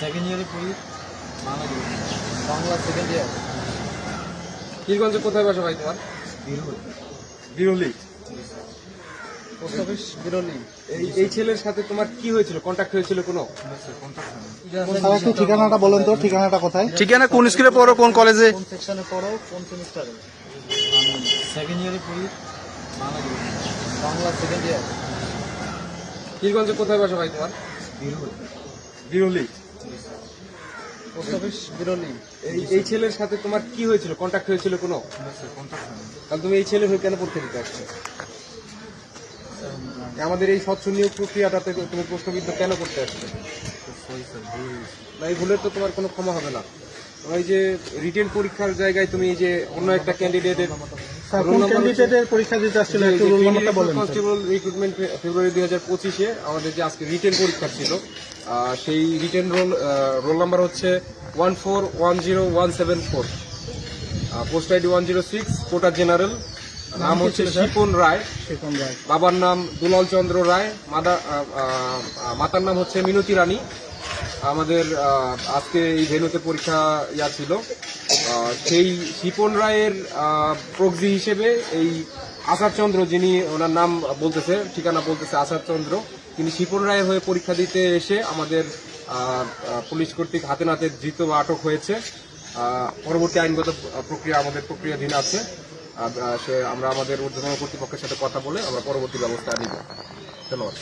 Second ইয়ারে পড়ি Bangla Bangla second year পীরগঞ্জে কোথায় বাসা ভাই তোমার? বিরল পোস্ট অফিস বিরলি এই এই ছেলের সাথে তোমার কি হয়েছিল? কন্ট্যাক্ট হয়েছিল কোনো? একটু ঠিকানাটা বলেন তো ঠিকানাটা কোথায়? ঠিকানা কোন স্কুলে পড়ো কোন কলেজে কোন সেকশনে পড়ো কোন সেমিস্টারে সেকেন্ড ইয়ারে পড়ি বাংলা বাংলা সেকেন্ড ইয়ার পীরগঞ্জে কোথায় বাসা ভাই তোমার? বিরল বিরলি পোস্ট অফিস বিরলি এই এই ছেলের সাথে তোমার কি হয়েছিল? কন্ট্যাক্ট হয়েছিল কোনো? তাহলে তুমি এই ছেলে হয়ে কেন পরীক্ষা দিতে আসছো? আমাদের এই স্বচ্ছ নিয়োগ প্রক্রিয়াটাতে তুমি প্রশ্নবিদ্ধ কেন করতে আসছো? না এই ভুলের তো তোমার কোনো ক্ষমা হবে না। তোমার এই যে রিটেন পরীক্ষার জায়গায় তুমি যে অন্য একটা ক্যান্ডিডেটের ক্যান্ডিডেটের পরীক্ষা দিতে আসছিল একটু রোল নাম্বারটা বলেন। কনস্টেবল রিক্রুটমেন্ট ফেব্রুয়ারি দুই হাজার পঁচিশে আমাদের যে আজকে রিটেন পরীক্ষা ছিল সেই রিটেন রোল রোল নাম্বার হচ্ছে one four one zero one seven four post ID one zero six quota general নাম হচ্ছে শিপন রায়। শিপন রায়। বাবার নাম দুলাল চন্দ্র রায়। মাদা আহ, আহ, মাতার নাম হচ্ছে মিনতি রানী। আমাদের আজকে এই ভেনুতে পরীক্ষা ইয়া ছিল। সেই শিপন রায়ের প্রক্সি হিসেবে এই আচার চন্দ্র যিনি ওনার নাম বলতেছে, ঠিকানা বলতেছে আচার চন্দ্র তিনি শিপন রায়ের হয়ে পরীক্ষা দিতে এসে আমাদের পুলিশ কর্তৃক হাতে নাতে ধৃত আটক হয়েছে। পরবর্তী আইনগত প্রক্রিয়া আমাদের প্রক্রিয়াধীন আছে। সে আমরা আমাদের ঊর্ধ্বতন কর্তৃপক্ষের সাথে কথা বলে আমরা পরবর্তী ব্যবস্থা নিব। ধন্যবাদ